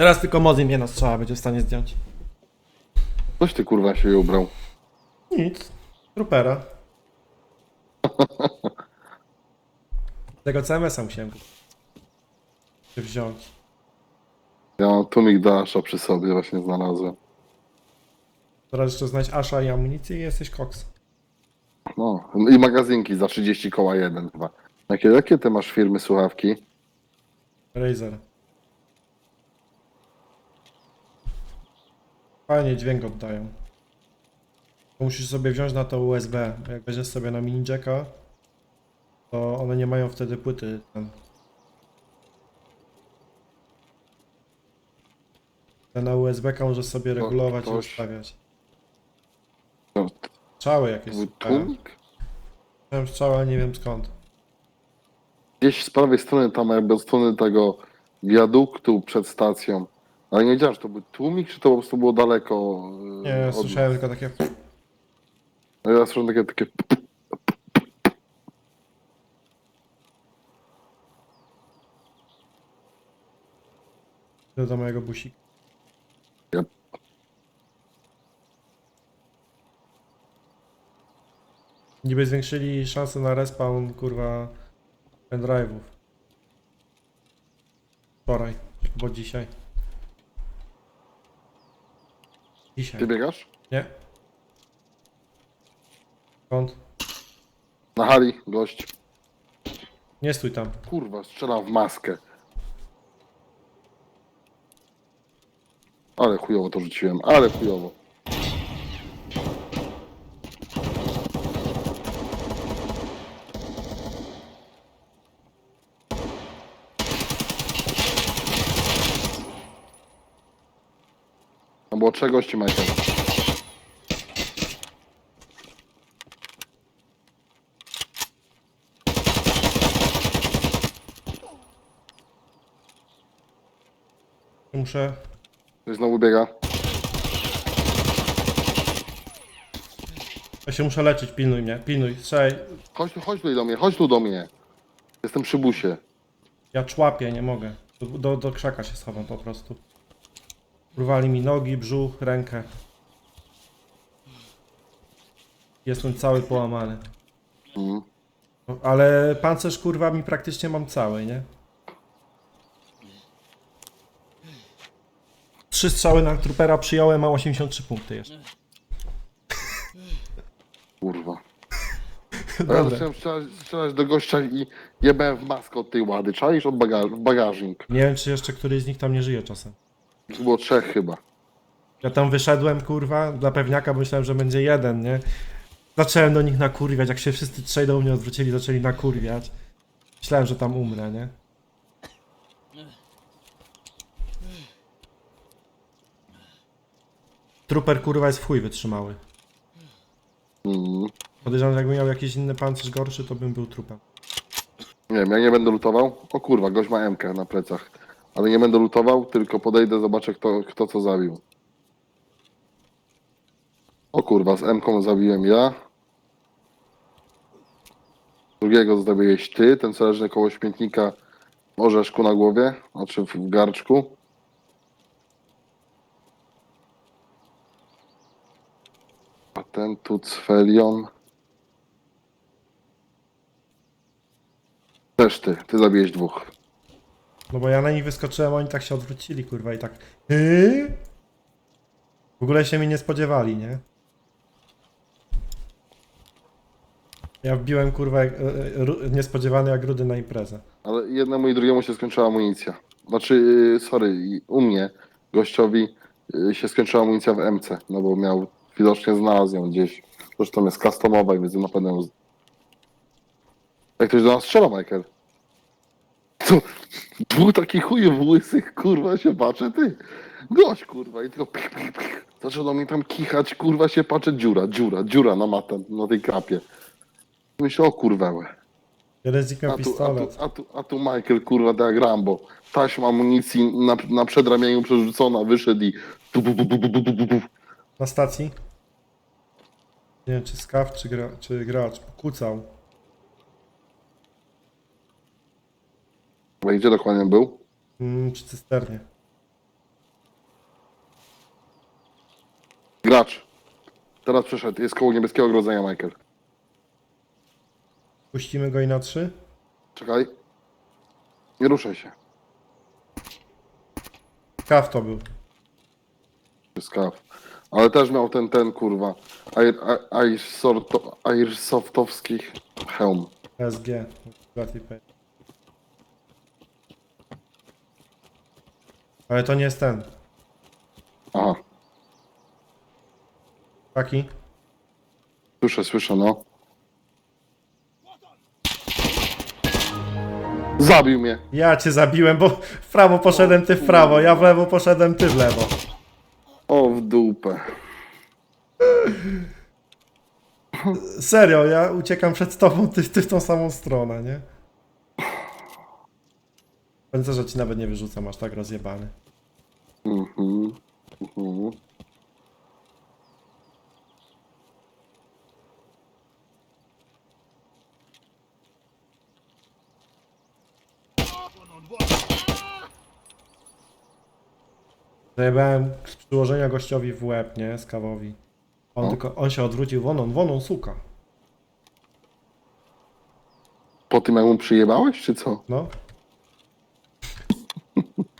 Teraz tylko Mozin mnie na strzała będzie w stanie zdjąć. Coś ty kurwa się ubrał. Nic. Trupera. Tego CMS-a musiałem się wziąć. Ja mam tumik Dasha przy sobie właśnie znalazłem. Teraz jeszcze znajdź Asha i amunicję i jesteś koks. No i magazynki za 30 koła jeden chyba. Jakie, jakie ty masz firmy słuchawki? Razer. Fajnie dźwięk oddają. To musisz sobie wziąć na to USB. Jak weźmiesz sobie na mini jacka, to one nie mają wtedy płyty. Ten. Te na USB możesz sobie To regulować i ktoś- ustawiać. Strzały jakieś. Był słuchałem. tłumik? Ale nie wiem skąd. Gdzieś z prawej strony, tam jakby od strony tego wiaduktu przed stacją. Ale nie wiedziałem, czy to był tłumik, czy to po prostu było daleko. yy, Nie, od słyszałem tylko takie... A ja słyszałem takie, takie do mojego busika. Yep. Niby zwiększyli szanse na respawn, kurwa, pendrive'ów. Wczoraj, bo dzisiaj. Dzisiaj. Ty biegasz? Nie? Skąd? Na hali, gość. Nie stój tam. Kurwa, strzelam w maskę. Ale chujowo to rzuciłem, ale chujowo. Było trzech gości, Michael. Muszę... Znowu biega. Ja się muszę leczyć, pilnuj mnie, pilnuj. Strzelaj. Chodź tu, chodź tu do mnie, chodź tu do mnie. Jestem przy busie. Ja człapię, nie mogę. Do, do, do krzaka się schowam po prostu. Urwali mi nogi, brzuch, rękę. Jestem cały połamany. Mhm. Ale pancerz kurwa mi praktycznie mam cały, nie? Trzy strzały na trupera przyjąłem, a 83 punkty jeszcze. Kurwa. Ja Dobra. zacząłem strzelać, strzelać do gościa i jebałem w maskę od tej łady. Czaisz od bagaż, w bagażnik. Nie wiem, czy jeszcze któryś z nich tam nie żyje czasem. Tu było trzech chyba. Ja tam wyszedłem, kurwa, dla pewniaka, bo myślałem, że będzie jeden, nie? Zacząłem do nich nakurwiać, jak się wszyscy trzej do mnie odwrócili, zaczęli nakurwiać. Myślałem, że tam umrę, nie? Trooper, kurwa, jest w chuj wytrzymały. Mm. Podejrzewam, że jakbym miał jakiś inny pancerz gorszy, to bym był trupem. Nie wiem, ja nie będę lutował. O kurwa, gość ma MK na plecach. Ale nie będę lutował, tylko podejdę, zobaczę kto, kto co zabił. O kurwa, z MK zabiłem ja. Drugiego zabiłeś ty, ten co leży koło śmietnika w orzeszku na głowie, znaczy w garczku. A ten tu Cfelion. Też ty, ty zabiłeś dwóch. No bo ja na nich wyskoczyłem, oni tak się odwrócili, kurwa, i tak... Yy? W ogóle się mnie nie spodziewali, nie? Ja wbiłem, kurwa, jak, e, e, niespodziewany jak rudy na imprezę. Ale jednemu i drugiemu się skończyła amunicja. Znaczy, yy, sorry, i u mnie gościowi yy, się skończyła amunicja w MC, no bo miał, widocznie znalazł ją gdzieś. Zresztą jest customowa, więc na pewno Jak ktoś do nas strzela, Michael? To dwóch takich chujów łysych, kurwa, się patrzę, ty. Gość, kurwa, i tylko pich, pich, pich. Zaczął do mnie tam kichać, kurwa, się patrzę, dziura, dziura, dziura na matę, na tej krapie. Myślę, o kurwełę. Miał A tu, a, tu, pistolet. a, tu, a tu Michael, kurwa, tak jak Rambo. Taśma amunicji na, na przedramieniu przerzucona, wyszedł i... Tu, bu, bu, bu, bu, bu, bu, bu, bu. Na stacji. Nie wiem, czy skaw, czy, gra, czy gracz. Kucał. No a gdzie dokładnie był? Mm, przy cysternie. Gracz. Teraz przeszedł. Jest koło niebieskiego ogrodzenia, Michael. Puścimy go i na trzy? Czekaj. Nie ruszaj się. Kaw to był. Skaw. Ale też miał ten, ten kurwa. Air, airsoftowski hełm. SG. Gotipay. Ale to nie jest ten. Aha. Taki? Słyszę, słyszę, no. Zabił mnie. Ja cię zabiłem, bo w prawo poszedłem, ty w prawo, ja w lewo poszedłem, ty w lewo. O, w dupę. Serio, ja uciekam przed tobą, ty, ty w tą samą stronę, nie? Pędzę, że ci nawet nie wyrzucam, aż tak rozjebany. Mhm. Mhm. Zajebałem z przyłożenia gościowi w łeb, nie? Skawowi. On No. tylko, on się odwrócił, woną, woną, suka. Po tym jak mu przyjebałeś, czy co? No.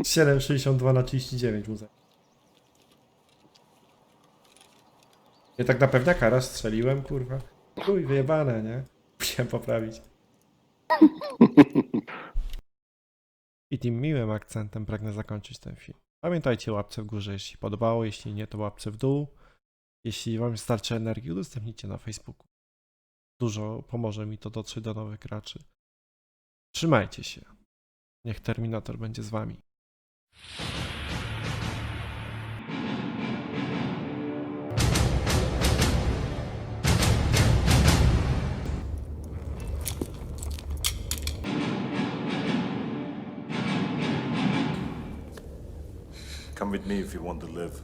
7,62 na 39 mu zajebał. Ja tak na pewniaka raz strzeliłem, kurwa. Chuj, wyjebane, nie? Musiałem poprawić. I tym miłym akcentem pragnę zakończyć ten film. Pamiętajcie łapce w górze, jeśli podobało, jeśli nie, to łapce w dół. Jeśli wam starczy energii, udostępnijcie na Facebooku. Dużo pomoże mi to dotrzeć do nowych graczy. Trzymajcie się. Niech Terminator będzie z wami. Come with me if you want to live.